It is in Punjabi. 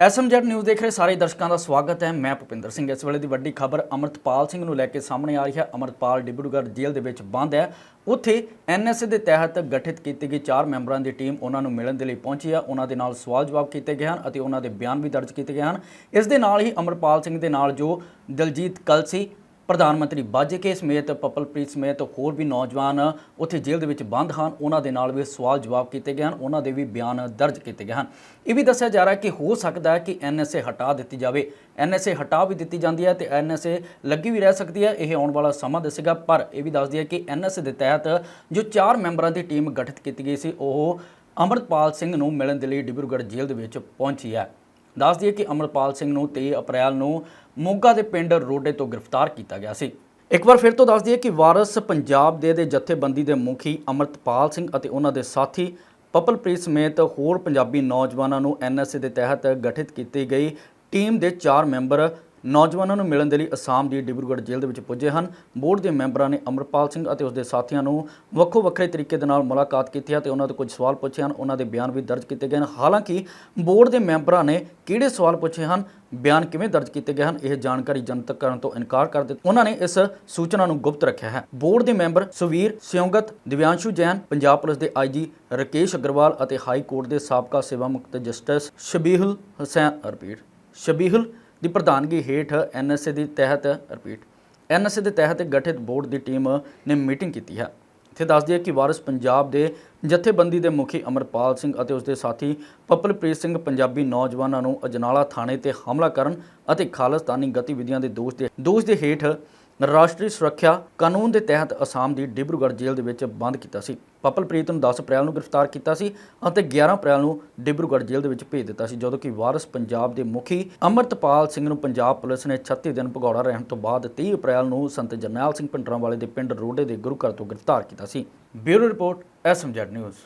ਐਸਐਮਜੈਡ ਨਿਊਜ਼ ਦੇਖ ਰਹੇ ਸਾਰੇ ਦਰਸ਼ਕਾਂ ਦਾ ਸਵਾਗਤ ਹੈ। ਮੈਂ ਭੁਪਿੰਦਰ ਸਿੰਘ। ਇਸ ਵੇਲੇ ਦੀ ਵੱਡੀ ਖਬਰ ਅਮਰਤਪਾਲ ਸਿੰਘ ਨੂੰ ਲੈ ਕੇ ਸਾਹਮਣੇ ਆ ਰਹੀ ਹੈ। ਅਮਰਤਪਾਲ ਡਿਬਰੂਗੜ੍ਹ ਜੇਲ੍ਹ ਦੇ ਵਿੱਚ ਬੰਦ ਹੈ। ਉੱਥੇ ਐਨਐਸਏ ਦੇ ਤਹਿਤ ਗਠਿਤ ਕੀਤੀ ਗਈ ਚਾਰ ਮੈਂਬਰਾਂ ਦੀ ਟੀਮ ਉਹਨਾਂ ਨੂੰ ਮਿਲਣ ਦੇ ਲਈ ਪਹੁੰਚੀ ਹੈ। ਉਹਨਾਂ ਦੇ ਨਾਲ ਸਵਾਲ ਜਵਾਬ ਕੀਤੇ ਗਏ ਹਨ ਅਤੇ ਉਹਨਾਂ ਦੇ ਬਿਆਨ ਵੀ ਦਰਜ ਕੀਤੇ ਗਏ ਹਨ। ਇਸ ਦੇ ਨਾਲ ਹੀ ਅਮਰਪਾਲ ਸਿੰਘ ਦੇ ਨਾਲ ਜੋ ਦਲਜੀਤ ਕਲਸੀ ਪ੍ਰਧਾਨ ਮੰਤਰੀ ਬਾਜੇਕੇ ਸਮੇਤ ਪਪਲਪ੍ਰੀਤ ਸਮੇਤ ਹੋਰ ਵੀ ਨੌਜਵਾਨ ਉੱਥੇ ਜੇਲ੍ਹ ਦੇ ਵਿੱਚ ਬੰਦ ਹਨ। ਉਹਨਾਂ ਦੇ ਨਾਲ ਵੀ ਸਵਾਲ ਜਵਾਬ ਕੀਤੇ ਗਏ ਹਨ। ਉਹਨਾਂ ਦੇ ਵੀ ਬਿਆਨ ਦਰਜ ਕੀਤੇ ਗਏ ਹਨ। ਇਹ ਵੀ ਦੱਸਿਆ ਜਾ ਰਿਹਾ ਕਿ ਹੋ ਸਕਦਾ ਹੈ ਕਿ ਐਨਐਸਏ ਹਟਾ ਦਿੱਤੀ ਜਾਵੇ। ਐਨਐਸਏ ਹਟਾ ਵੀ ਦਿੱਤੀ ਜਾਂਦੀ ਹੈ ਤੇ ਐਨਐਸਏ ਲੱਗੀ ਵੀ ਰਹਿ ਸਕਦੀ ਹੈ। ਇਹ ਆਉਣ ਵਾਲਾ ਸਮਾਂ ਦੱਸੇਗਾ, ਪਰ ਇਹ ਵੀ ਦੱਸਦੀ ਹੈ ਕਿ ਐਨਐਸਏ ਦੇ ਤਹਿਤ ਜੋ ਚਾਰ ਮੈਂਬਰਾਂ ਦੀ ਟੀਮ ਗਠਿਤ ਕੀਤੀ ਗਈ ਸੀ, ਉਹ ਅਮਰਪਾਲ ਸਿੰਘ ਨੂੰ ਮਿਲਣ ਦੇ ਲਈ ਡਿਬਰੂਗੜ੍ਹ ਜੇਲ੍ਹ ਦੇ ਵਿੱਚ ਪਹੁੰਚੀ ਹੈ। ਦੱਸ ਦਈਏ ਕਿ ਅਮਰਪਾਲ ਸਿੰਘ ਨੂੰ 23 ਅਪ੍ਰੈਲ ਨੂੰ ਮੋਗਾ ਦੇ ਪਿੰਡ ਰੋਡੇ ਤੋਂ ਗ੍ਰਿਫਤਾਰ ਕੀਤਾ ਗਿਆ ਸੀ। ਇੱਕ ਵਾਰ ਫਿਰ ਤੋਂ ਦੱਸ ਦਈਏ ਕਿ ਵਾਰਸ ਪੰਜਾਬ ਦੇ ਦੇ ਜਥੇਬੰਦੀ ਦੇ ਮੁਖੀ ਅਮਰਤਪਾਲ ਸਿੰਘ ਅਤੇ ਉਹਨਾਂ ਦੇ ਸਾਥੀ ਪਪਲਪ੍ਰੀਤ ਸਮੇਤ ਹੋਰ ਪੰਜਾਬੀ ਨੌਜਵਾਨਾਂ ਨੂੰ ਐਨਐਸਏ ਦੇ ਤਹਿਤ ਗਠਿਤ ਕੀਤੀ ਗਈ ਟੀਮ ਦੇ ਚਾਰ ਮੈਂਬਰ ਨੌਜਵਾਨਾਂ ਨੂੰ ਮਿਲਣ ਦੇ ਲਈ ਅਸਾਮ ਦੀ ਡਿਬਰੂਗੜ੍ਹ ਜੇਲ੍ਹ ਦੇ ਵਿੱਚ ਪੁੱਜੇ ਹਨ। ਬੋਰਡ ਦੇ ਮੈਂਬਰਾਂ ਨੇ ਅਮਰਪਾਲ ਸਿੰਘ ਅਤੇ ਉਸ ਦੇ ਸਾਥੀਆਂ ਨੂੰ ਵੱਖੋ ਵੱਖਰੇ ਤਰੀਕੇ ਦੇ ਨਾਲ ਮੁਲਾਕਾਤ ਕੀਤੀ ਹੈ ਤੇ ਉਹਨਾਂ ਤੋਂ ਕੁਝ ਸਵਾਲ ਪੁੱਛੇ ਹਨ। ਉਹਨਾਂ ਦੇ ਬਿਆਨ ਵੀ ਦਰਜ ਕੀਤੇ ਗਏ ਹਨ। ਹਾਲਾਂਕਿ ਬੋਰਡ ਦੇ ਮੈਂਬਰਾਂ ਨੇ ਕਿਹੜੇ ਸਵਾਲ ਪੁੱਛੇ ਹਨ, ਬਿਆਨ ਕਿਵੇਂ ਦਰਜ ਕੀਤੇ ਗਏ ਹਨ, ਇਹ ਜਾਣਕਾਰੀ ਜਨਤਕ ਕਰਨ ਤੋਂ ਇਨਕਾਰ ਕਰ ਦਿੱਤਾ। ਉਹਨਾਂ ਨੇ ਇਸ ਸੂਚਨਾ ਨੂੰ ਗੁਪਤ ਰੱਖਿਆ ਹੈ। ਬੋਰਡ ਦੇ ਮੈਂਬਰ ਸੁਵੀਰ ਸਿਉਂਗਤ, ਦਿਵਿਆਂਸ਼ੂ ਜੈਨ, ਪੰਜਾਬ ਪੁਲਿਸ ਦੇ ਆਈਜੀ ਰਕੇਸ਼ ਅਗਰਵਾਲ ਅਤੇ ਹਾਈ ਕੋਰਟ ਦੇ ਸਾਬਕਾ ਸੇਵਾ ਮੁਕਤ ਜਸਟਿਸ ਸ਼ਬੀਹੁਲ ਹੁਸੈਨ, ਰਿਪੀਟ, ਸ਼ਬੀਹੁਲ ਦੀ ਪ੍ਰਧਾਨਗੀ ਹੇਠ ਐਨਐਸਏ ਦੇ ਤਹਿਤ ਰਿਪੀਟ ਐਨਐਸਏ ਦੇ ਤਹਿਤ ਗਠਿਤ ਬੋਰਡ ਦੀ ਟੀਮ ਨੇ ਮੀਟਿੰਗ ਕੀਤੀ ਹੈ। ਇੱਥੇ ਦੱਸ ਦਈਏ ਕਿ ਵਾਰਿਸ ਪੰਜਾਬ ਦੇ ਜਥੇਬੰਦੀ ਦੇ ਮੁਖੀ ਅਮਰਪਾਲ ਸਿੰਘ ਅਤੇ ਉਸਦੇ ਸਾਥੀ ਪਪਲਪ੍ਰੀਤ ਸਿੰਘ ਪੰਜਾਬੀ ਨੌਜਵਾਨਾਂ ਨੂੰ ਅਜਨਾਲਾ ਥਾਣੇ ਤੇ ਹਮਲਾ ਕਰਨ ਅਤੇ ਖਾਲਿਸਤਾਨੀ ਗਤੀਵਿਧੀਆਂ ਦੇ ਦੋਸ਼ ਦੇ ਦੋਸ਼ ਦੇ ਹੇਠ ਰਾਸ਼ਟਰੀ ਸੁਰੱਖਿਆ ਕਾਨੂੰਨ ਦੇ ਤਹਿਤ ਅਸਾਮ ਦੀ ਡਿਬਰੂਗੜ੍ਹ ਜੇਲ੍ਹ ਦੇ ਵਿੱਚ ਬੰਦ ਕੀਤਾ ਸੀ। ਪਪਲਪ੍ਰੀਤ ਨੂੰ 10 ਅਪ੍ਰੈਲ ਨੂੰ ਗ੍ਰਿਫਤਾਰ ਕੀਤਾ ਸੀ ਅਤੇ 11 ਅਪ੍ਰੈਲ ਨੂੰ ਡਿਬਰੂਗੜ੍ਹ ਜੇਲ੍ਹ ਦੇ ਵਿੱਚ ਭੇਜ ਦਿੱਤਾ ਸੀ, ਜਦੋਂ ਕਿ ਵਾਰਿਸ ਪੰਜਾਬ ਦੇ ਮੁਖੀ ਅਮਰਤਪਾਲ ਸਿੰਘ ਨੂੰ ਪੰਜਾਬ ਪੁਲਿਸ ਨੇ 36 ਦਿਨ ਭਗੌੜਾ ਰਹਿਣ ਤੋਂ ਬਾਅਦ 30 ਅਪ੍ਰੈਲ ਨੂੰ ਸੰਤ ਜਰਨੈਲ ਸਿੰਘ ਪਿੰਡਰਾਂਵਾਲੇ ਦੇ ਪਿੰਡ ਰੋਡੇ ਦੇ ਗੁਰੂ ਘਰ ਤੋਂ ਗ੍ਰਿਫਤਾਰ ਕੀਤਾ ਸੀ। Bureau report, SMZ news.